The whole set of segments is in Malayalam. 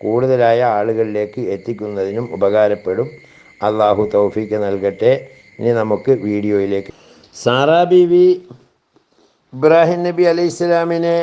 കൂടുതലായ ആളുകളിലേക്ക് എത്തിക്കുന്നതിനും ഉപകാരപ്പെടും. അള്ളാഹു തൗഫീക്ക് നൽകട്ടെ. ഇനി നമുക്ക് വീഡിയോയിലേക്ക്. സാറാ ബീവി ഇബ്രാഹിം നബി അലൈഹി ഇസ്ലാമിനെ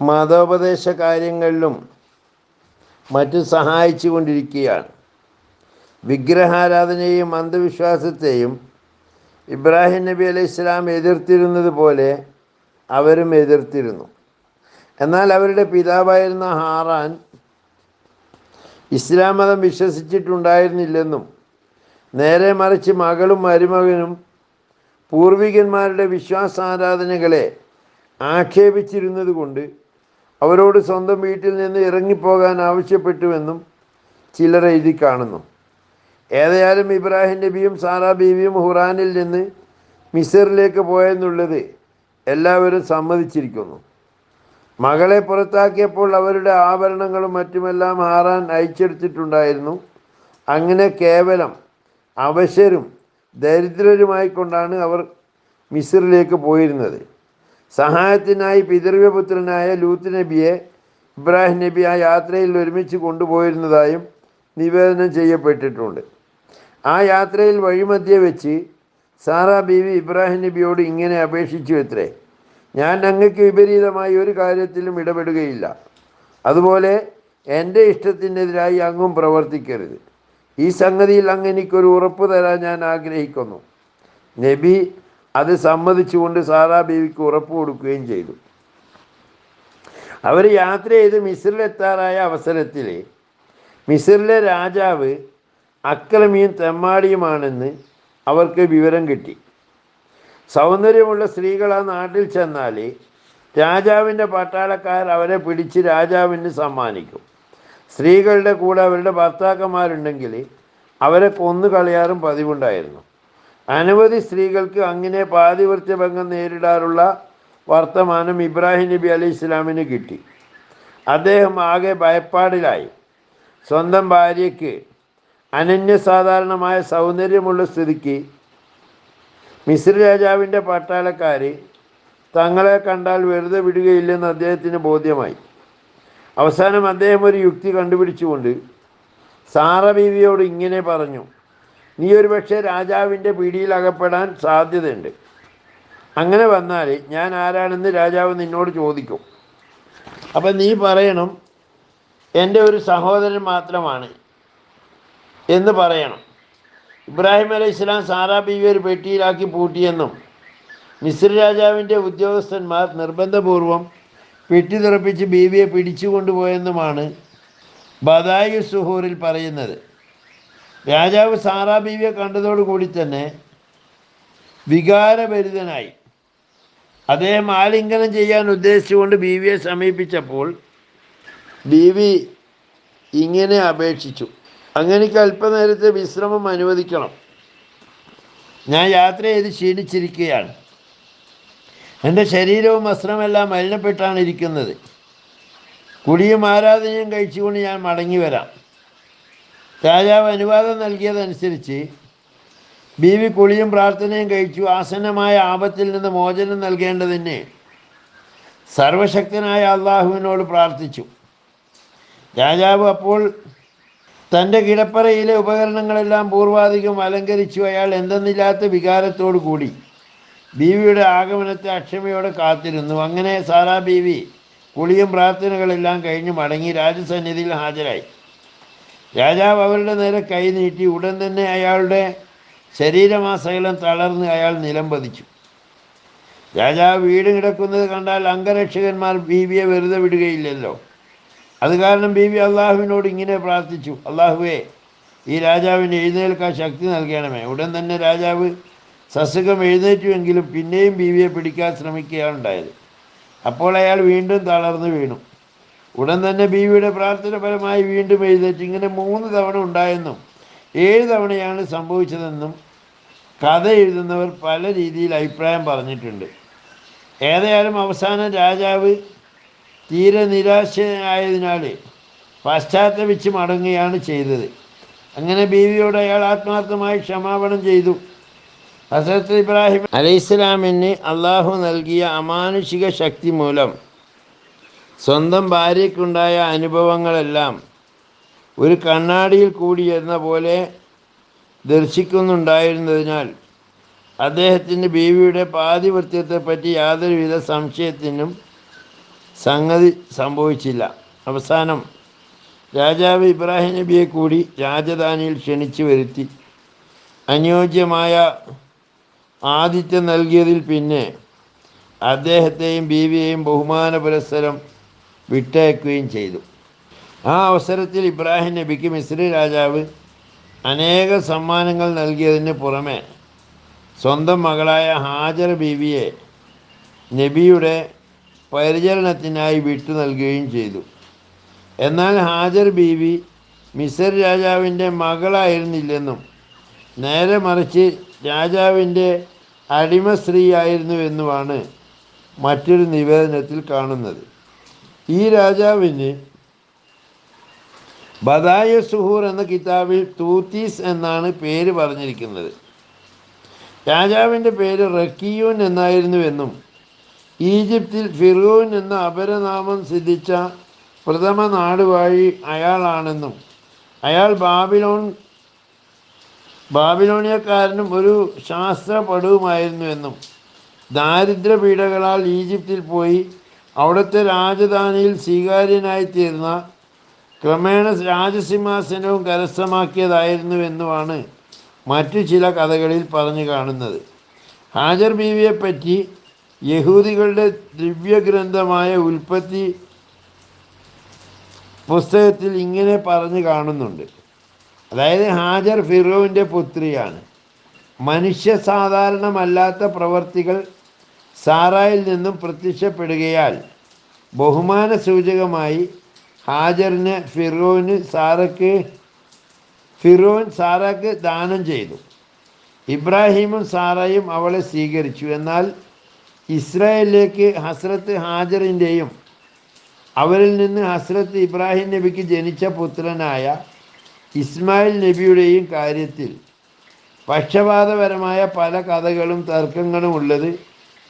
മതോപദേശ കാര്യങ്ങളിലും മറ്റും സഹായിച്ചു കൊണ്ടിരിക്കുകയാണ്. വിഗ്രഹാരാധനയെയും അന്ധവിശ്വാസത്തെയും ഇബ്രാഹിം നബി അലൈഹി ഇസ്ലാം എതിർത്തിരുന്നത് പോലെ അവരും എതിർത്തിരുന്നു. എന്നാൽ അവരുടെ പിതാവായിരുന്ന ഹാറാൻ ഇസ്ലാം മതം വിശ്വസിച്ചിട്ടുണ്ടായിരുന്നില്ലെന്നും നേരെ മറിച്ച് മകളും മരുമകനും പൂർവികന്മാരുടെ വിശ്വാസാരാധനകളെ ആക്ഷേപിച്ചിരുന്നത് കൊണ്ട് അവരോട് സ്വന്തം വീട്ടിൽ നിന്ന് ഇറങ്ങിപ്പോകാൻ ആവശ്യപ്പെട്ടുവെന്നും ചിലർ എഴുതി കാണുന്നു. ഏതായാലും ഇബ്രാഹിം നബിയും സാറാ ബീവിയും ഹുറാനിൽ നിന്ന് മിസറിലേക്ക് പോയെന്നുള്ളത് എല്ലാവരും സമ്മതിച്ചിരിക്കുന്നു. മകളെ പുറത്താക്കിയപ്പോൾ അവരുടെ ആഭരണങ്ങളും മറ്റുമെല്ലാം ഹാറാൻ അയച്ചെടുത്തിട്ടുണ്ടായിരുന്നു അങ്ങനെ കേവലം അവശരും ദരിദ്രരുമായിക്കൊണ്ടാണ് അവർ മിസ്രിലേക്ക് പോയിരുന്നത്. സഹായത്തിനായി പിതൃവ്യപുത്രനായ ലൂത്ത് നബിയെ ഇബ്രാഹിം നബി ആ യാത്രയിൽ ഒരുമിച്ച് കൊണ്ടുപോയിരുന്നതായും നിവേദനം ചെയ്യപ്പെട്ടിട്ടുണ്ട്. ആ യാത്രയിൽ വഴിമധ്യ വെച്ച് സാറാ ബീവി ഇബ്രാഹിം നബിയോട് ഇങ്ങനെ അപേക്ഷിച്ചു എത്രേ ഞാൻ അങ്ങക്ക് വിപരീതമായി ഒരു കാര്യത്തിലും ഇടപെടുകയില്ല. അതുപോലെ എന്റെ ഇഷ്ടത്തിനെതിരായി അങ്ങും പ്രവർത്തിക്കരുത്. ഈ സംഗതിയിൽ അങ്ങ് എനിക്കൊരു ഉറപ്പ് തരാൻ ഞാൻ ആഗ്രഹിക്കുന്നു. നബി അത് സമ്മതിച്ചുകൊണ്ട് സാറാ ബീവിക്ക് ഉറപ്പ് കൊടുക്കുകയും ചെയ്തു. അവർ യാത്ര ചെയ്ത് മിസ്രിലെത്താറായ അവസരത്തിൽ മിസ്രിലെ രാജാവ് അക്രമിയും തെമ്മാടിയുമാണെന്ന് അവർക്ക് വിവരം കിട്ടി. സൗന്ദര്യമുള്ള സ്ത്രീകൾ ആ നാട്ടിൽ ചെന്നാൽ രാജാവിന്റെ പട്ടാളക്കാർ അവരെ പിടിച്ച് രാജാവിന് സമ്മാനിക്കും. സ്ത്രീകളുടെ കൂടെ അവരുടെ ഭർത്താക്കന്മാരുണ്ടെങ്കിൽ അവരെ കൊന്നു കളയാറും പതിവുണ്ടായിരുന്നു. അനവധി സ്ത്രീകൾക്ക് അങ്ങനെ പാതിവൃത്യഭംഗം നേരിടാറുള്ള വർത്തമാനം ഇബ്രാഹിം നബി അലി ഇസ്ലാമിന് കിട്ടി. അദ്ദേഹം ആകെ ഭയപ്പാടിലായി. സ്വന്തം ഭാര്യയ്ക്ക് അനന്യസാധാരണമായ സൗന്ദര്യമുള്ള സ്ഥിതിക്ക് മിസ്ര രാജാവിന്റെ പട്ടാളക്കാർ തങ്ങളെ കണ്ടാൽ വെറുതെ വിടുകയില്ലെന്ന് അദ്ദേഹത്തിന് ബോധ്യമായി. അവസാനം അദ്ദേഹം ഒരു യുക്തി കണ്ടുപിടിച്ചുകൊണ്ട് സാറ ബീവിയോട് ഇങ്ങനെ പറഞ്ഞു നീ ഒരു പക്ഷേ രാജാവിന്റെ പിടിയിൽ അകപ്പെടാൻ സാധ്യതയുണ്ട്. അങ്ങനെ വന്നാൽ ഞാൻ ആരാണെന്ന് രാജാവ് നിന്നോട് ചോദിക്കും. അപ്പം നീ പറയണം എന്റെ ഒരു സഹോദരൻ മാത്രമാണ് എന്ന് പറയണം. ഇബ്രാഹിം അലൈഹി ഇസ്ലാം സാറാ ബീവി ഒരു പെട്ടിയിലാക്കി പൂട്ടിയെന്നും മിസ്ര രാജാവിന്റെ ഉദ്യോഗസ്ഥന്മാർ നിർബന്ധപൂർവം പെട്ടി തുറപ്പിച്ച് ബീവിയെ പിടിച്ചു കൊണ്ടുപോയെന്നുമാണ് ബദായു സുഹൂറിൽ പറയുന്നത്. രാജാവ് സാറാ ബീവിയെ കണ്ടതോടുകൂടി തന്നെ വികാരഭരിതനായി. അദ്ദേഹം ആലിംഗനം ചെയ്യാൻ ഉദ്ദേശിച്ചുകൊണ്ട് ബീവിയെ സമീപിച്ചപ്പോൾ ബീവി ഇങ്ങനെ അപേക്ഷിച്ചു. അങ്ങനെക്ക് അല്പനേരത്തെ വിശ്രമം അനുവദിക്കണം. ഞാൻ യാത്ര ചെയ്ത് ക്ഷീണിച്ചിരിക്കുകയാണ്. എന്റെ ശരീരവും വസ്ത്രമെല്ലാം മലിനപ്പെട്ടാണ് ഇരിക്കുന്നത്. കുടിയും ആരാധനയും കഴിച്ചുകൊണ്ട് ഞാൻ മടങ്ങി വരാം. രാജാവ് അനുവാദം നൽകിയതനുസരിച്ച് ബീവി കുളിയും പ്രാർത്ഥനയും കഴിച്ചു ആസന്നമായ ആപത്തിൽ നിന്ന് മോചനം നൽകേണ്ടതിന് സർവശക്തനായ അള്ളാഹുവിനോട് പ്രാർത്ഥിച്ചു. രാജാവ് അപ്പോൾ തന്റെ കിടപ്പറയിലെ ഉപകരണങ്ങളെല്ലാം പൂർവാധികം അലങ്കരിച്ചു അയാൾ എന്തെന്നില്ലാത്ത വികാരത്തോടു കൂടി ബീവിയുടെ ആഗമനത്തെ അക്ഷമയോടെ കാത്തിരുന്നു. അങ്ങനെ സാറാ ബീവി കുളിയും പ്രാർത്ഥനകളെല്ലാം കഴിഞ്ഞ് മടങ്ങി രാജസന്നിധിയിൽ ഹാജരായി. രാജാവ് അവരുടെ നേരെ കൈ നീട്ടി ഉടൻ തന്നെ അയാളുടെ ശരീരമാസകലം തളർന്ന് അയാൾ നിലം പതിച്ചു. രാജാവ് വീട് കിടക്കുന്നത് കണ്ടാൽ അംഗരക്ഷകന്മാർ ബീവിയെ വെറുതെ വിടുകയില്ലല്ലോ. അത് കാരണം ബീവി അള്ളാഹുവിനോട് ഇങ്ങനെ പ്രാർത്ഥിച്ചു. അള്ളാഹുവേ ഈ രാജാവിന് എഴുന്നേൽക്കാൻ ശക്തി നൽകണമേ. ഉടൻ തന്നെ രാജാവ് സസുഖം എഴുന്നേറ്റുവെങ്കിലും പിന്നെയും ബീവിയെ പിടിക്കാൻ ശ്രമിക്കുകയാണ് ഉണ്ടായത്. അപ്പോൾ അയാൾ വീണ്ടും തളർന്നു വീണു. ഉടൻ തന്നെ ബീവിയുടെ പ്രാർത്ഥന ഫലമായി വീണ്ടും എഴുന്നേറ്റ് ഇങ്ങനെ മൂന്ന് തവണ ഉണ്ടായെന്നും ഏഴ് തവണയാണ് സംഭവിച്ചതെന്നും കഥ എഴുതുന്നവർ പല രീതിയിൽ അഭിപ്രായം പറഞ്ഞിട്ടുണ്ട്. ഏതായാലും അവസാനം രാജാവ് തീരെ നിരാശയായതിനാൽ പശ്ചാത്തപിച്ച് മടങ്ങുകയാണ് ചെയ്തത്. അങ്ങനെ ബീവിയോട് അയാൾ ആത്മാർത്ഥമായി ക്ഷമാപണം ചെയ്തു. ഹസരത്ത് ഇബ്രാഹിം അലൈഹിസ്ലാമിന് അള്ളാഹു നൽകിയ അമാനുഷിക ശക്തി മൂലം സ്വന്തം ഭാര്യയ്ക്കുണ്ടായ അനുഭവങ്ങളെല്ലാം ഒരു കണ്ണാടിയിൽ കൂടി എന്ന പോലെ ദർശിക്കുന്നുണ്ടായിരുന്നതിനാൽ അദ്ദേഹത്തിന്റെ ബീവിയുടെ പാതിവൃത്യത്തെപ്പറ്റി യാതൊരുവിധ സംശയത്തിനും സംഗതി സംഭവിച്ചില്ല. അവസാനം രാജാവ് ഇബ്രാഹിം നബിയെ കൂടി രാജധാനിയിൽ ക്ഷണിച്ചു വരുത്തി. അനുയോജ്യമായ ആതിഥ്യം നൽകിയതിൽ പിന്നെ അദ്ദേഹത്തെയും ബീവിയെയും ബഹുമാന പുരസ്സരം വിട്ടയക്കുകയും ചെയ്തു. ആ അവസരത്തിൽ ഇബ്രാഹിം നബിക്ക് മിസ്രി രാജാവ് അനേക സമ്മാനങ്ങൾ നൽകിയതിന് പുറമെ സ്വന്തം മകളായ ഹാജർ ബീവിയെ നബിയുടെ പരിചരണത്തിനായി വിട്ടു നൽകുകയും ചെയ്തു. എന്നാൽ ഹാജർ ബീവി മിസർ രാജാവിന്റെ മകളായിരുന്നില്ലെന്നും നേരെ മറിച്ച് രാജാവിന്റെ അടിമ സ്ത്രീയായിരുന്നുവെന്നുമാണ് മറ്റൊരു നിവേദനത്തിൽ കാണുന്നത്. ഈ രാജാവിന് ബദായ സുഹൂർ എന്ന കിതാബിൽ തൂത്തീസ് എന്നാണ് പേര് പറഞ്ഞിരിക്കുന്നത്. രാജാവിന്റെ പേര് റക്കിയൂൻ എന്നായിരുന്നുവെന്നും ഈജിപ്തിൽ ഫിറൂൻ എന്ന അപരനാമം സിദ്ധിച്ച പ്രഥമ നാടുവാഴി അയാളാണെന്നും അയാൾ ബാബിലോൺ ബാബിലോണിയക്കാരനും ഒരു ശാസ്ത്രപടുവുമായിരുന്നുവെന്നും ദാരിദ്ര്യപീഠകളാൽ ഈജിപ്തിൽ പോയി അവിടുത്തെ രാജധാനിയിൽ സ്വീകാര്യനായിത്തീർന്ന ക്രമേണ രാജസിംഹാസനവും കരസ്ഥമാക്കിയതായിരുന്നുവെന്നുമാണ് മറ്റു ചില കഥകളിൽ പറഞ്ഞു കാണുന്നത്. ഹാജർ ബീവിയെപ്പറ്റി യഹൂദികളുടെ ദിവ്യഗ്രന്ഥമായ ഉൽപ്പത്തി പുസ്തകത്തിൽ ഇങ്ങനെ പറഞ്ഞു കാണുന്നുണ്ട്. അതായത് ഹാജർ ഫിറോവിന്റെ പുത്രിയാണ്. മനുഷ്യ സാധാരണമല്ലാത്ത പ്രവർത്തികൾ സാറായിൽ നിന്നും പ്രത്യക്ഷപ്പെടുകയാൽ ബഹുമാന സൂചകമായി ഹാജറിന് ഫിറോന് സാറയ്ക്ക് ഫിറോൻ സാറയ്ക്ക് ദാനം ചെയ്തു. ഇബ്രാഹിമും സാറയും അവളെ സ്വീകരിച്ചു. എന്നാൽ ഇസ്രായേലിലേക്ക് ഹസ്രത്ത് ഹാജറിന്റെയും അവരിൽ നിന്ന് ഹസ്രത്ത് ഇബ്രാഹിം നബിക്ക് ജനിച്ച പുത്രനായ ഇസ്മായിൽ നബിയുടെയും കാര്യത്തിൽ പക്ഷപാതപരമായ പല കഥകളും തർക്കങ്ങളും ഉള്ളത്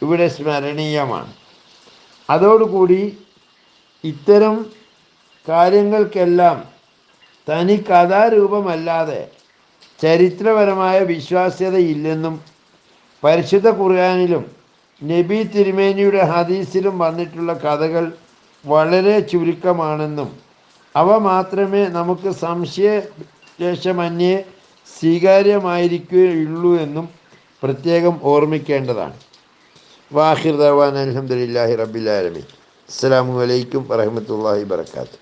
ഇവിടെ സ്മരണീയമാണ്. അതോടുകൂടി ഇത്തരം കാര്യങ്ങൾക്കെല്ലാം തനി കഥാരൂപമല്ലാതെ ചരിത്രപരമായ വിശ്വാസ്യതയില്ലെന്നും പരിശുദ്ധ ഖുർആാനിലും നബി തിരുമേനിയുടെ ഹദീസിലും വന്നിട്ടുള്ള കഥകൾ വളരെ ചുരുക്കമാണെന്നും അവ മാത്രമേ നമുക്ക് സംശയശേഷമന്യേ സ്വീകാര്യമായിരിക്കുകയുള്ളൂ എന്നും പ്രത്യേകം ഓർമ്മിക്കേണ്ടതാണ്. വാഹിർ ദവാൻ അലഹമുല്ലാഹി റബ്ബിലാലമി അസ്സാം വലൈക്കും വരഹമത്തല്ലാഹി വർക്കാത്തു